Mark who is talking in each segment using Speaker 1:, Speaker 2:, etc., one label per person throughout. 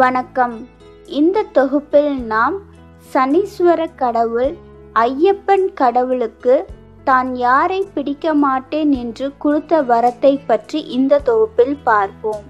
Speaker 1: வணக்கம். இந்த தொகுப்பில் நாம் சனீஸ்வர கடவுள் ஐயப்பன் கடவுளுக்கு தான் யாரை பிடிக்க மாட்டேன் என்று கொடுத்த வரத்தை பற்றி இந்த தொகுப்பில் பார்ப்போம்.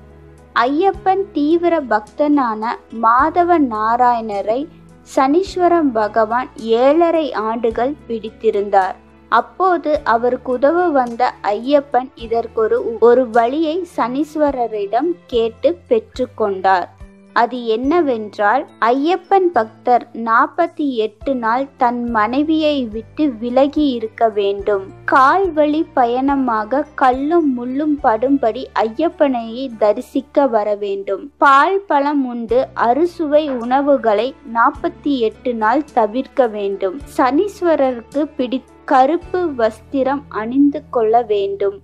Speaker 1: ஐயப்பன் தீவிர பக்தனான மாதவ நாராயணரை சனீஸ்வரம் பகவான் ஏழரை ஆண்டுகள் பிடித்திருந்தார். அப்போது அவருக்கு உதவ வந்த ஐயப்பன் இதற்கொரு ஒரு வழியை சனீஸ்வரரிடம் கேட்டு பெற்றுக்கொண்டார். அது என்னவென்றால் ஐயப்பன் பக்தர் நாற்பத்தி எட்டு நாள் தன் மனைவியை விட்டு விலகி இருக்க வேண்டும். கால் வழி பயணமாக கல்லும் முள்ளும் படும்படி ஐயப்பனையை தரிசிக்க வர வேண்டும். பால் பழம் உண்டு அறுசுவை உணவுகளை நாற்பத்தி எட்டு நாள் தவிர்க்க வேண்டும். சனீஸ்வரருக்கு பிடி கருப்பு வஸ்திரம் அணிந்து கொள்ள வேண்டும்.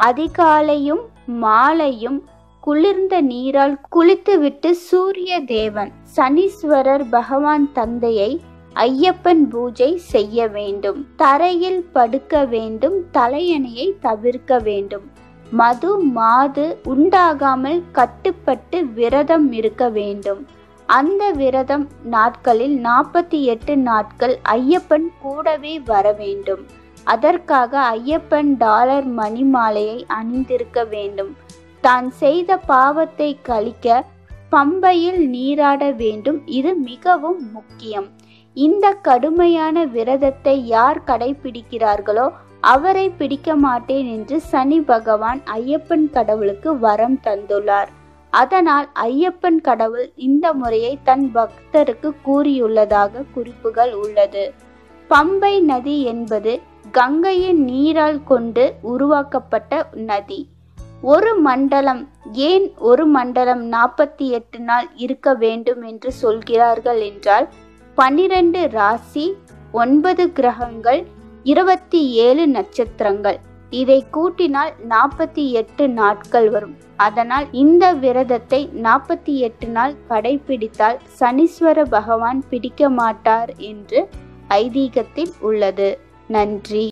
Speaker 1: அதிகாலையும் மாலையும் குளிர்ந்த நீரால் குளித்துவிட்டு சூரிய தேவன் சனீஸ்வரர் பகவான் தந்தையை ஐயப்பன் பூஜை செய்ய வேண்டும். தரையில் படுக்க வேண்டும் தலையணையை தவிர்க்க வேண்டும். மது மாது உண்டாகாமல் கட்டுப்பட்டு விரதம் இருக்க வேண்டும். அந்த விரதம் நாட்களில் நாற்பத்தி எட்டு நாட்கள் ஐயப்பன் கூடவே வர வேண்டும். அதற்காக ஐயப்பன் டாலர் மணி மாலையை அணிந்திருக்க வேண்டும். தான் செய்த பாவத்தை கழிக்க பம்பையில் நீராட வேண்டும். இது மிகவும் முக்கியம். இந்த கடுமையான விரதத்தை யார் கடைபிடிக்கிறார்களோ அவரை பிடிக்க மாட்டேன் என்று சனி பகவான் ஐயப்பன் கடவுளுக்கு வரம் தந்துள்ளார். அதனால் ஐயப்பன் கடவுள் இந்த முறையை தன் பக்தருக்கு கூறியுள்ளதாக குறிப்புகள் உள்ளது. பம்பை நதி என்பது கங்கையின் நீரால் கொண்டு உருவாக்கப்பட்ட நதி. ஒரு மண்டலம் ஏன் ஒரு மண்டலம் நாற்பத்தி எட்டு நாள் இருக்க வேண்டும் என்று சொல்கிறார்கள் என்றால் பன்னிரண்டு ராசி ஒன்பது கிரகங்கள் இருபத்தி ஏழு நட்சத்திரங்கள். இதை கூட்டினால் நாற்பத்தி எட்டு நாட்கள் வரும். அதனால் இந்த விரதத்தை நாற்பத்தி எட்டு நாள் கடைபிடித்தால் சனீஸ்வர பகவான் பிடிக்க மாட்டார் என்று ஐதீகத்தில் உள்ளது. நன்றி.